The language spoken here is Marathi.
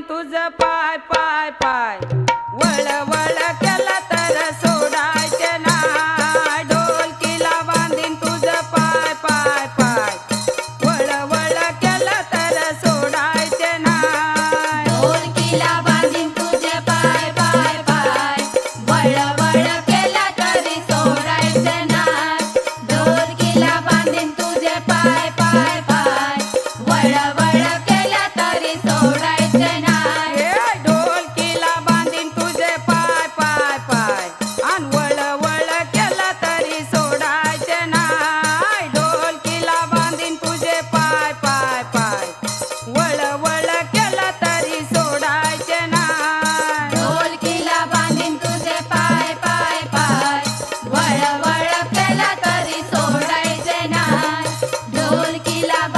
तुझ पाय पाय पाय. वळ वळ y la